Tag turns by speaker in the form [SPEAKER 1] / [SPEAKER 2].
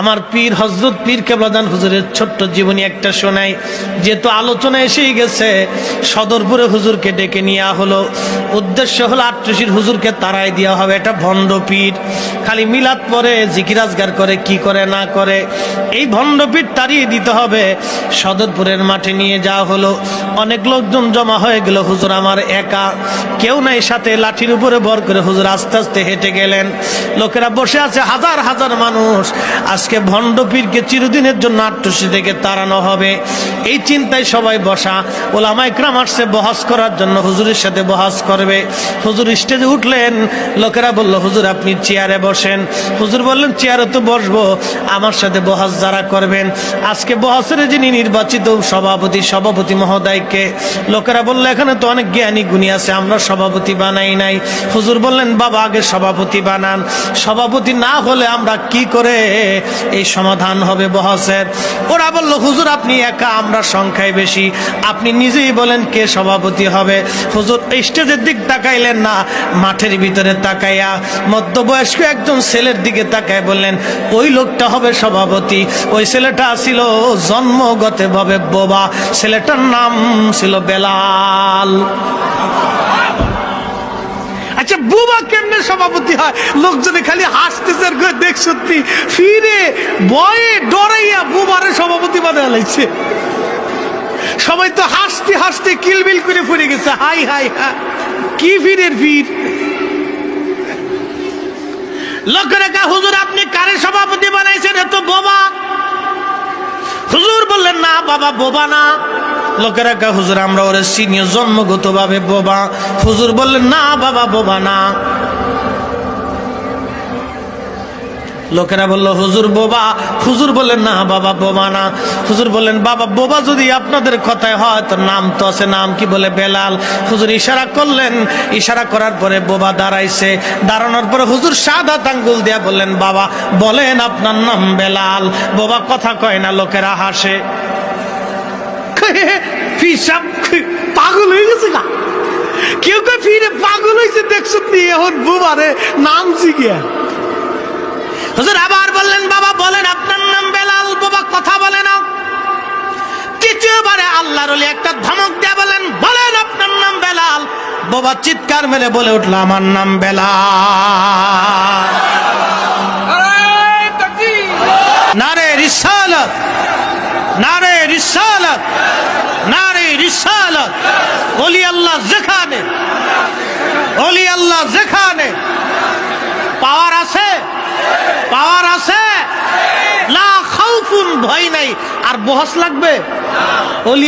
[SPEAKER 1] আমার পীর হজরত পীর কেবলাদান হুজুরের ছোট্ট জীবনী একটা শোনাই, যেহেতু আলোচনা এসেই গেছে, সদরপুরে হুজুরকে ডেকে নেওয়া হলো। উদ্দেশ্য হলো আট্রসির হুজুরকে তারাই দেওয়া হবে। এটা ভণ্ড পীর। খালি মিলাদ পরে জিকিরাজগার করে, কি করে, না করে, এই ভণ্ড পীর তাড়িয়ে দিতে হবে। সদরপুরের মাঠে নিয়ে যাওয়া হলো। অনেক লোকজন জমা হয়ে গেল, হুজুর আমার একা। কেউ নাই সাথে, লাঠির উপরে ভর করে হুজুর আস্তে আস্তে হেঁটে গেলেন। লোকেরা বসে আছে, হাজার হাজার মানুষ। আজকে ভণ্ড পীরকে চিরদিনের জন্য আট্টসি থেকে তাড়ানো হবে। এই চিন্তায় সবাই বসা। ওলামা ইকরাম আসছে বহাস করার জন্য, হুজুরের সাথে বহাস করবে। হুজুর স্টেজে উঠলেন। লোকেরা বলল, হুজুর, আপনি চেয়ারে বসেন। হুজুর বললেন, চেয়ারে তো বসবো, আমার সাথে বহাস যারা করবেন? আজকে বহাসের যিনি নির্বাচিত সভাপতি সভাপতি মহোদয়কে, লোকেরা বলল, এখানে তো অনেক জ্ঞানী গুণী আছে, আমরা সভাপতি বানাই নাই। হুজুর বললেন, বাবা, আগে সভাপতি বানান। সভাপতি না হলে আমরা কি করে এই সমাধান হবে বহসের? ওরা বলল, হুজুর, আপনি একা, আমরা সংখ্যায় বেশি। আপনি নিজেই বলেন কে সভাপতি হবে। হুজুর, স্টেজের দিক তাকাইলেন না, মাঠের ভিতরে তাকাইয়া, মধ্যবয়স্ক একজন ছেলের দিকে তাকায় বললেন, ওই লোকটা হবে সভাপতি। ওই ছেলেটা ছিল জন্মগত ভাবে বোবা। ছেলেটার নাম ছিল বেলাল। আচ্ছা বুবা কেমনে সভাপতি হয়? লোকজনে খালি হাসতেছে দেখ সত্যি। ফিরে বয়ে ডরাইয়া বুবারে সভাপতি বানায় লাগছে সবাই তো হাসতে হাসতে কিলবিল করে পড়ে গেছে। হাই হাই হা কি ফিরের ভিড়? লোকেরা কা হুজুর আপনি কারে সভাপতি বানাইছেন? হুজুর বললেন, না, বাবা বোবা না। হুজুর, আমরা ওরে সিনিয়র জন্মগত ভাবে বোবা। হুজুর বললেন, না, বাবা বোবা না। লোকেরা বলল, হুজুর বোবা। হুজুর বললেন, না বাবা, বোবা না। হুজুর বললেন, বাবা, বোবা যদি আপনাদের কথায় হয় তো নাম তো আছে, নাম কি বলে বেলাল? হুজুর ইশারা করলেন। ইশারা করার পরে বোবা দাঁড়াইছে। দাঁড়ানোর পরে হুজুর সাদা আঙ্গুল দিয়া বললেন, বাবা, বলেন আপনার নাম বেলাল। বোবা কথা কয় না, লোকেরা হাসে। পাগল হয়ে গেছে না কেউ কেউ ফিরে পাগল হয়েছে দেখছ এখন বুবারে নাম জিগিয়া হুজুর আবার বললেন, বাবা বলেন, আপনার নাম বেলাল, বাবা কথা বলে না তৃতীয়বারে আল্লাহর একটা ধমক দিয়ে বলেন বলেন আপনার নাম বেলাল। বাবা চিৎকার মেলে বলে উঠল, আমার নাম বেলাল। নারে রিসালত নারে রিসালত। ওলি আল্লাহ যেখানে, ওলি আল্লাহ যেখানে। পাওয়ার আছে? পাওয়ার আছে? লা খাউফুন ভয় নাই। আর বহস লাগবে? ওলি